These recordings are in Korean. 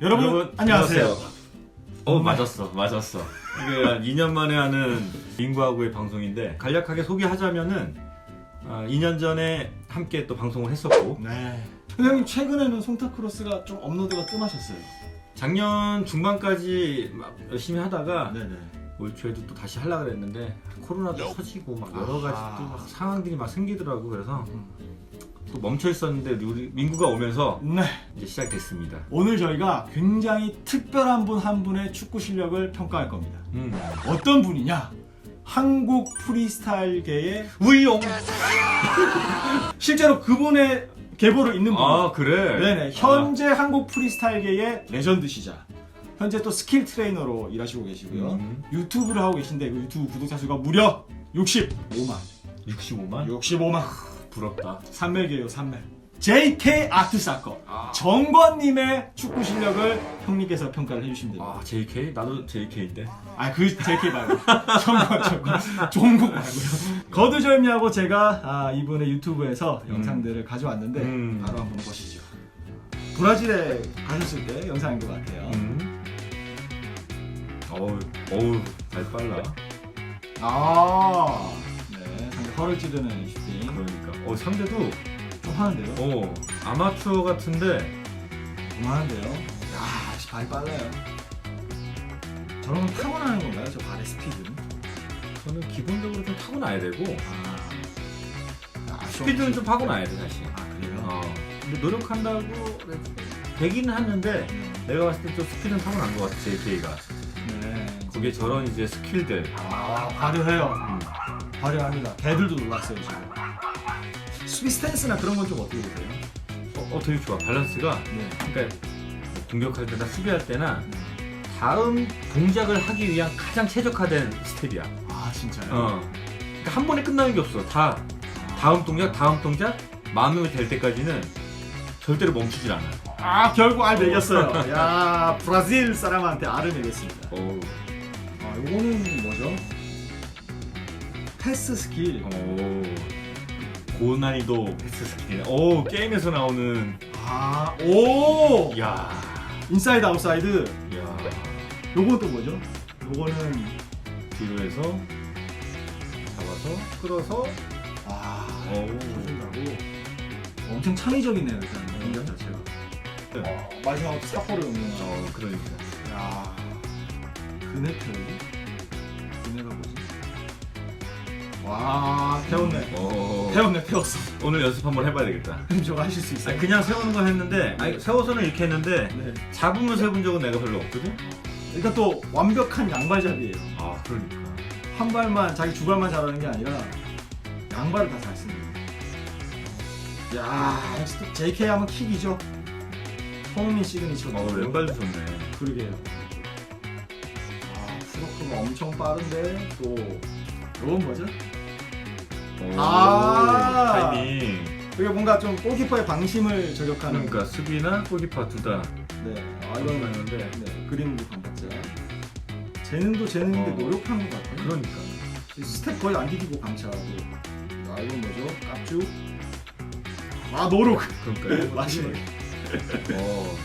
여러분, 안녕하세요. 어 맞았어 맞았어 이게 한 2년 만에 하는 민구하고의 방송인데 간략하게 소개하자면은 아, 2년 전에 함께 또 방송을 했었고 네. 선생님 최근에는 송타크로스가 좀 업로드가 뜸하셨어요. 작년 중반까지 막 열심히 하다가 네네. 올 초에도 또 다시 하려고 그랬는데 코로나도 터지고 막 여러 가지. 또 막 상황들이 막 생기더라고 그래서 음. 또 멈춰 있었는데 우리 민구가 오면서 네. 이제 시작됐습니다. 오늘 저희가 굉장히 특별한 분 한 분의 축구 실력을 평가할 겁니다. 음. 어떤 분이냐? 한국 프리스타일계의 우이용. 실제로 그분의 계보를 잇는 분. 아 그래. 네네. 현재 한국 프리스타일계의 레전드시자. 현재 또 스킬 트레이너로 일하시고 계시고요. 음. 유튜브를 하고 계신데 그 유튜브 구독자 수가 무려 65만. 65만. 65만. 부럽다. 산멜계요 산멜. JK 아트사커. 아. 정권님의 축구 실력을 형님께서 평가를 해주시면 됩니다. 아 JK 나도 JK인데. 아, 그 JK 말고. 정권, 정권. 종국 말고요. 거두절미하고 제가 아, 이분의 유튜브에서 음. 영상들을 가져왔는데 음. 바로 한번 보시죠. 브라질에 가셨을 때 영상인 것 같아요. 음. 어우 어우 잘 빨라. 아, 허를 찌르는 슈팅. 그러니까. 어 상대도 좀 하는데요? 어 아마추어 같은데 그만한데요? 야, 역시 발이 빨라요. 저런 건 타고나는 건가요? 저 발의 스피드는? 저는 기본적으로 좀 타고나야 되고 아, 아 스피드는 좀 타고나야 돼 사실. 아, 그래요? 어. 근데 노력한다고 되기는 하는데 네. 내가 봤을 때 좀 스피드는 타고난 것 같아 JK가. 네. 그게 저런 이제 스킬들. 아, 화려해요. 음. 화려합니다. 개들도 놀랐어요, 지금. 수비 스탠스나 그런 건 좀 어떻게 보세요? 어, 어 되게 좋아 밸런스가. 네. 그러니까 뭐 공격할 때나 수비할 때나 다음 동작을 하기 위한 가장 최적화된 스텝이야. 아, 진짜요? 어. 그러니까 한 번에 끝나는 게 없어. 다 다음 동작, 다음 동작 마음이 될 때까지는 절대로 멈추질 않아. 아, 결국 알 매겼어요. 야, 브라질 사람한테 알을 매겼습니다. 오, 아, 요거는 뭐죠? 패스 스킬. 오, 고난이도 패스 스킬. 오, 게임에서 나오는. 아, 오! 야, 인사이드 아웃사이드. 야. 요건 또 뭐죠? 요거는 뒤로 해서 잡아서 끌어서. 아, 오. 해준다고. 엄청 창의적이네요, 일단 공격 자체가. 네. 마지막으로 사포를 응용하고. 어, 그러니까. 야, 그네 태우기? 와, 태웠네. 오. 태웠네, 태웠어. 오늘 연습 한번 해봐야 되겠다. 그럼 저거 하실 수 있어요? 아니, 그냥 세우는 거 했는데, 아니, 세워서는 이렇게 했는데, 네. 잡으면서 해본 적은 내가 별로 없거든? 그러니까 또 완벽한 양발잡이에요. 아, 그러니까. 한 발만 자기 두 발만 잘하는 게 아니라 양발을 다 잘 씁니다. 야, 역시 또 JK 하면 킥이죠. 손흥민 시그니처. 어, 왼발도 좋네. 그러게요. 아, 프로크가 엄청 빠른데 또 이건 뭐죠? 오, 아. 타이밍. 이게 뭔가 좀 골키퍼의 방심을 저격하는. 그러니까 수비나 골키퍼 둘 다. 네. 아 아, 이건 이건데. 네, 그림도 반박자. 재능도 재능인데 어. 노력한 것 같아요. 그러니까. 스텝 거의 안 디디고 감차하고. 아 이건 뭐죠? 깝죽. 아 노력. 그러니까. 마지막에. 어.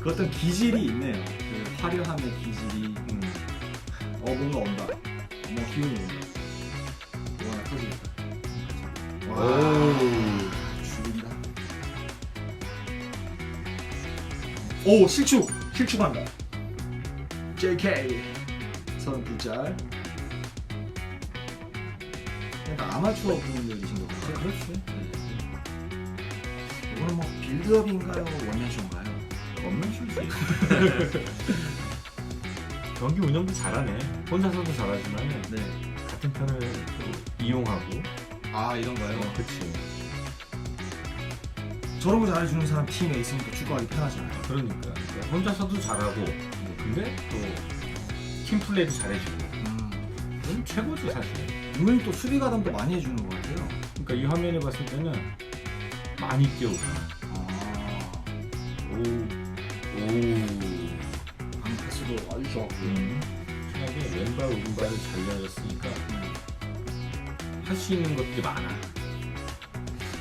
그 어떤 기질이 있네요. 그 화려함의 기질이. 음. 어 뭔가 온다. 뭔가 기운이 온다. 터지겠다. 오. 죽인다. 오 실축 실축한다. JK 32짤. 그러니까 아마추어 분들이신 것 같아요. 그렇지. 이거는 뭐 빌드업인가요, 원맨쇼인가요? 없는 슛이. 경기 운영도 잘하네. 혼자서도 잘하지만 네. 같은 편을 또 이용하고. 아 이런가요? 어, 그치. 저런 거 잘해주는 사람 팀에 있으면 또 축구하기 편하잖아요. 그러니까. 그러니까 혼자서도 잘하고. 근데 또 팀 플레이도 잘해주고. 음. 그건 최고지 사실. 은근히 또 수비 가담도 많이 해주는 것 같아요. 그러니까 이 화면에 봤을 때는 많이 뛰어오잖아. 아, 오. 오. 방 패스도 아주 좋았고. 음. 신하게 왼발 오른발을 잘 내렸으니까 할 수 있는 것들이 많아.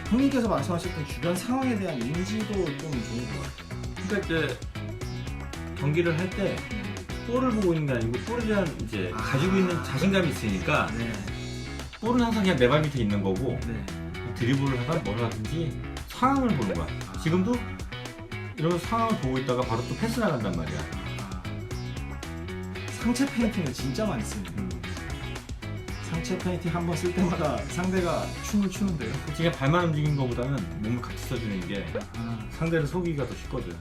형님께서 말씀하셨던 주변 상황에 대한 인지도 좀 좋은 것 같아요. 그러니까 이제 경기를 할 때 볼을 보고 있는 게 아니고 볼에 대한 이제 아. 가지고 있는 자신감이 있으니까 네. 볼은 항상 그냥 내 발 밑에 있는 거고 네. 드리블을 하든 뭘 하든지 상황을 보는 거야. 아. 지금도 이러면서 상황을 보고 있다가 바로 또 패스 나간단 말이야. 아. 상체 페인팅을 진짜 많이 씁니다. 음. 상체 페인팅 한 번 쓸 때마다 상대가 춤을 추는데요. 그냥 발만 움직이는 것보다는 몸을 같이 써주는 게 아. 상대를 속이기가 더 쉽거든.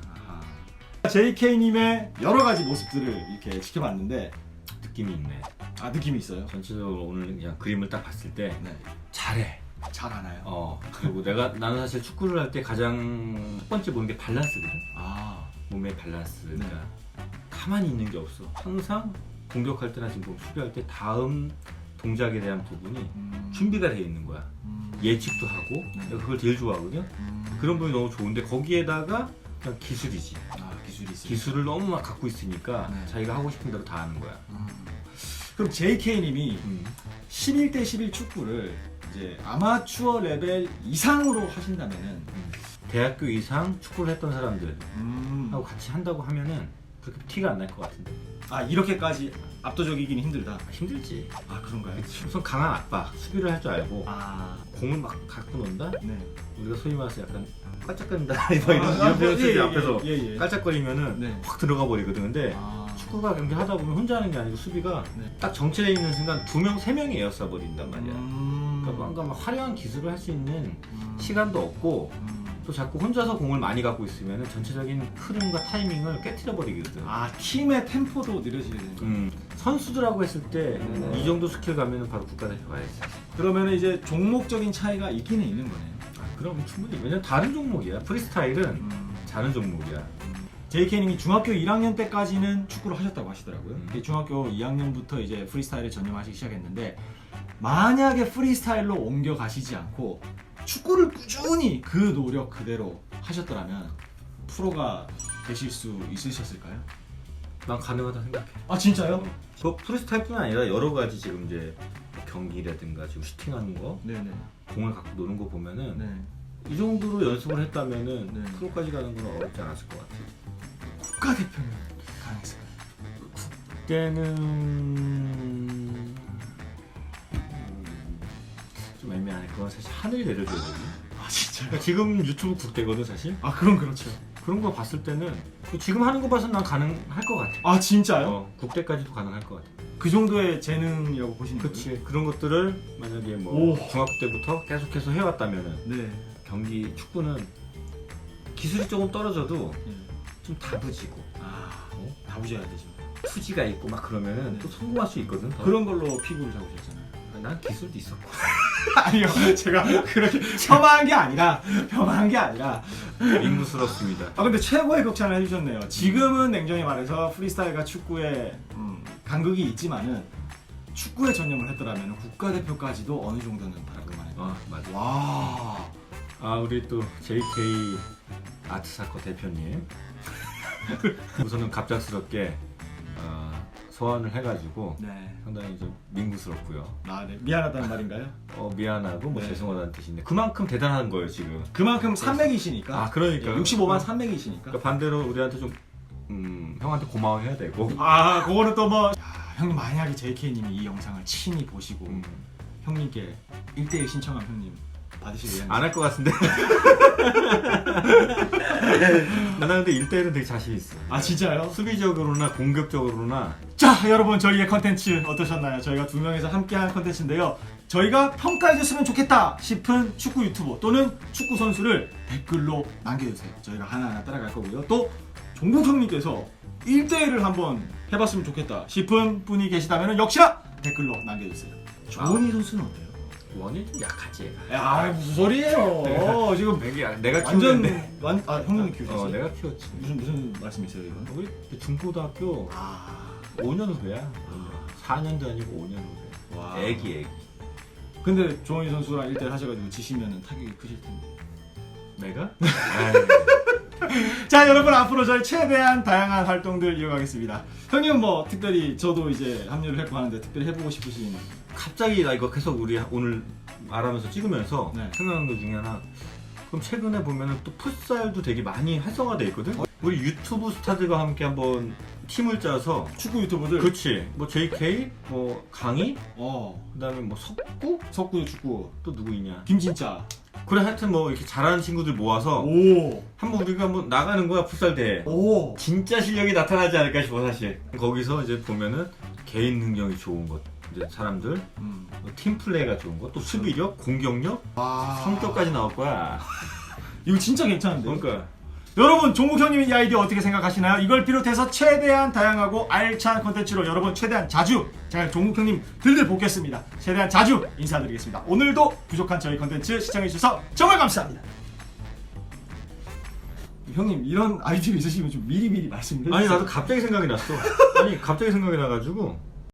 JK님의 여러 가지 모습들을 이렇게 지켜봤는데 느낌이 있네. 아 느낌이 있어요. 전체적으로 오늘 그냥 그림을 딱 봤을 때 네. 잘해. 잘 하나요? 어 그리고 내가 나는 사실 축구를 할 때 가장 첫 번째 보는 게 밸런스거든. 아 몸의 밸런스. 그러니까 가만히 있는 게 없어. 항상 공격할 때나 지금 수비할 때 다음 동작에 대한 부분이 음. 준비가 돼 있는 거야. 음. 예측도 하고 네. 내가 그걸 제일 좋아하거든. 음. 그런 부분이 너무 좋은데 거기에다가 그냥 기술이지. 아 기술이 있어요. 기술을 너무 막 갖고 있으니까 네. 자기가 하고 싶은 대로 다 하는 거야. 음. 그럼 JK님이 음. 11대 11 축구를 이제 아마추어 레벨 이상으로 하신다면은 음. 대학교 이상 축구를 했던 사람들 음. 하고 같이 한다고 하면은 그렇게 티가 안 날 것 같은데 아 이렇게까지 압도적이긴 힘들다. 아, 힘들지 아 그런가요? 우선 강한 아빠 수비를 할 줄 알고 아 공을 막 갖고 논다 네. 우리가 소위 말해서 약간 깔짝거린다 뭐 이런, 아, 이런 아, 표현 쓰지 예, 예, 앞에서 예, 예. 깔짝거리면은 네. 확 들어가 버리거든 근데 아. 축구가 경기 하다 보면 혼자 하는 게 아니고 수비가 네. 딱 정체돼 있는 순간 두 명 세 명이 에어싸 버린단 말이야 음. 그러니까 뭔가 막 화려한 기술을 할 수 있는 음. 시간도 없고 음. 또 자꾸 혼자서 공을 많이 갖고 있으면 전체적인 흐름과 타이밍을 깨트려 버리거든. 아 팀의 템포도 느려지게 되는 거예요. 음, 선수들하고 했을 때 이 네. 정도 스킬 가면 바로 국가대표 가야지. 그러면 이제 종목적인 차이가 있기는 있는 거네요. 아, 그럼 충분히 왜냐면 다른 종목이야. 프리스타일은 음. 다른 종목이야. JK님이 중학교 1학년 때까지는 축구를 하셨다고 하시더라고요. 음. 중학교 2학년부터 이제 프리스타일에 전념하시기 시작했는데 만약에 프리스타일로 옮겨 가시지 않고 축구를 꾸준히 그 노력 그대로 하셨더라면 프로가 되실 수 있으셨을까요? 난 가능하다 생각해. 아 진짜요? 저 프리스타일뿐 아니라 여러 가지 지금 이제 경기라든가 지금 슈팅하는 거, 네네. 공을 갖고 노는 거 보면은 네. 이 정도로 연습을 했다면은 네. 프로까지 가는 건 어렵지 않았을 것 같아. 국가대표는 가능했을까요? 그때는 그건 사실 하늘이 내려줘야 되거든. 아 진짜요? 그러니까 지금 유튜브 국대거든 사실. 아 그럼 그렇죠. 그런 거 봤을 때는 그 지금 하는 거 봐서 난 가능할 것 같아. 아 진짜요? 어, 국대까지도 가능할 것 같아. 그 정도의 재능이라고 보시는 거예요? 그치. 그런 것들을 만약에 뭐 오. 중학교 때부터 계속해서 해왔다면은 네. 경기 축구는 기술이 조금 떨어져도 예. 좀 다부지고 아, 어? 다부져야 되죠. 투지가 있고 막 그러면은 네. 또 성공할 수 있거든. 더. 그런 걸로 피부를 잡으셨잖아요. 난 기술도 있었고. 아니요, 제가 그렇게 폄하한 게 아니라 폄하한 게 아니라. 민구스럽습니다. 아 근데 최고의 극찬을 해주셨네요. 지금은 냉정히 말해서 프리스타일과 축구에 음, 간극이 있지만은 축구에 전념을 했더라면 국가대표까지도 어느 정도는 바라볼 만해요. 아 맞아. 와. 아 우리 또 JK 아트사커 대표님 우선은 갑작스럽게 어, 소환을 해가지고 네. 상당히 좀 민구스럽고요. 아, 네. 미안하다는 말인가요? 어 미안하고 뭐 네. 죄송하다는 뜻인데 그만큼 대단한 거예요 지금. 그만큼 300이시니까. 아 그러니까 65만 300이시니까. 그러니까 반대로 우리한테 좀 음, 형한테 고마워해야 되고. 아, 그거는 또 뭐. 야, 형님 만약에 JK님이 이 영상을 친히 보시고 음, 형님께 1대1 신청한 형님 받으실 의향이 안할 것 같은데. 나는 근데 1대1은 되게 자신 있어. 아 진짜요? 수비적으로나 공격적으로나 자 여러분 저희의 컨텐츠 어떠셨나요? 저희가 두 명이서 함께한 컨텐츠인데요 저희가 평가해줬으면 좋겠다 싶은 축구 유튜버 또는 축구 선수를 댓글로 남겨주세요 저희가 하나하나 따라갈 거고요 또 종국 형님께서 1대1을 한번 해봤으면 좋겠다 싶은 분이 계시다면 역시나 댓글로 남겨주세요 조은희 선수는 어때요? 원이 좀 약하지. 야 무슨 소리예요 지금 내가 내가 완전. 완, 아 형님이 키우셨어요? 어, 내가 키웠지. 무슨 무슨 말씀이세요 이건? 우리 중고등학교 아 5년 후배야. 4년도 아니고 5년 후배. 와. 애기 애기. 근데 조은희 선수랑 1대1 하셔가지고 지시면은 타격이 크실 텐데 내가? 자 여러분 앞으로 저희 최대한 다양한 활동들 이어가겠습니다 형님 뭐 특별히 저도 이제 합류를 했고 하는데 특별히 해보고 싶으신 갑자기 나 이거 계속 우리 오늘 말하면서 찍으면서 네. 생각난 것 중에 하나. 그럼 최근에 보면은 또 풋살도 되게 많이 활성화돼 있거든. 우리 유튜브 스타들과 함께 한번 팀을 짜서 축구 유튜버들. 그렇지 뭐 JK 뭐 강희 어. 그다음에 뭐 석구 석구 축구. 또 누구 있냐 김진짜. 그래 하여튼 뭐 이렇게 잘하는 친구들 모아서 오. 한번 우리가 한번 나가는 거야 풋살 대회 오. 진짜 실력이 나타나지 않을까 싶어 사실 거기서 이제 보면은 개인 능력이 좋은 것 이제 사람들 음. 뭐팀 플레이가 좋은 것또 수비력 공격력 와. 성격까지 나올 거야 이거 진짜 괜찮은데. 그러니까 여러분 종국 형님의 이 아이디어 어떻게 생각하시나요? 이걸 비롯해서 최대한 다양하고 알찬 컨텐츠로 여러분 최대한 자주 제가 종국 형님 들들 볶겠습니다. 최대한 자주 인사드리겠습니다. 오늘도 부족한 저희 컨텐츠 시청해주셔서 정말 감사합니다. 형님 이런 아이디어 있으시면 좀 미리미리 말씀해 주세요. 아니 나도 갑자기 생각이 났어 아니 갑자기 생각이 나가지고